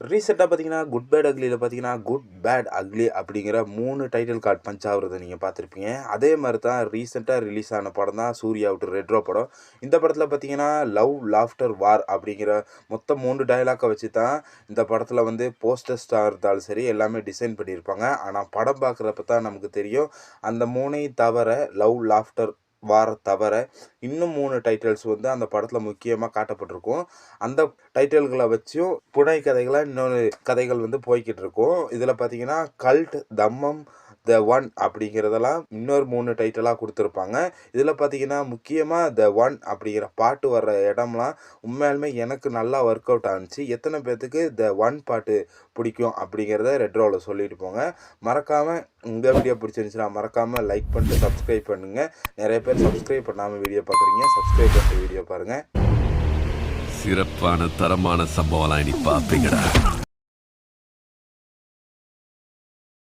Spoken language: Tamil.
ரீசெண்டாக பார்த்தீங்கன்னா குட் பேட் அக்லியில் பார்த்தீங்கன்னா குட் பேட் அக்லி அப்படிங்கிற மூணு டைட்டில் கார்டு பஞ்ச் ஆகுறதை நீங்கள் பார்த்துருப்பீங்க. அதே மாதிரி தான் ரீசெண்டாக ரிலீஸ் ஆன படம் தான் சூர்யா விட்டு ரெட்ரோ படம். இந்த படத்தில் பார்த்தீங்கன்னா லவ் லாஃப்டர் வார் அப்படிங்கிற மொத்தம் மூணு டயலாக்கை வச்சு தான் இந்த படத்தில் வந்து போஸ்டர்ஸ்டாக இருந்தாலும் சரி எல்லாமே டிசைன் பண்ணியிருப்பாங்க. ஆனால் படம் பார்க்குறப்ப தான் நமக்கு தெரியும் அந்த மூணையும் தவிர லவ் லாஃப்டர் வார தவிர இன்னும் மூணு டைட்டில்ஸ் வந்து அந்த படத்தில் முக்கியமாக காட்டப்பட்டிருக்கும். அந்த டைட்டில்களை வச்சும் புனை கதைகளாக இன்னொரு கதைகள் வந்து போய்கிட்டு இருக்கும் இதில் பார்த்தீங்கன்னா கல்ட் தம்மம் த ஒன் அப்படிங்கிறதெல்லாம் இன்னொரு மூணு டைட்டிலாக கொடுத்துருப்பாங்க. இதில் பார்த்தீங்கன்னா முக்கியமாக த ஒன் அப்படிங்கிற பாட்டு வர்ற இடம்லாம் உண்மையாலுமே எனக்கு நல்லா ஒர்க் அவுட் ஆனிச்சு. எத்தனை பேர்த்துக்கு த ஒன் பாட்டு பிடிக்கும் அப்படிங்கிறத ரெட்ரோவில் சொல்லிட்டு போங்க. மறக்காமல் இந்த வீடியோ பிடிச்சிருந்துச்சுன்னா மறக்காமல் லைக் பண்ணிட்டு சப்ஸ்கிரைப் பண்ணுங்கள் நிறைய பேர் சப்ஸ்கிரைப் பண்ணாமல் வீடியோ பார்க்குறீங்க சப்ஸ்கிரைப் பண்ணிட்டு வீடியோ பாருங்கள் சிறப்பான தரமான சம்பவம்லாம் இனி பார்ப்பீங்கடா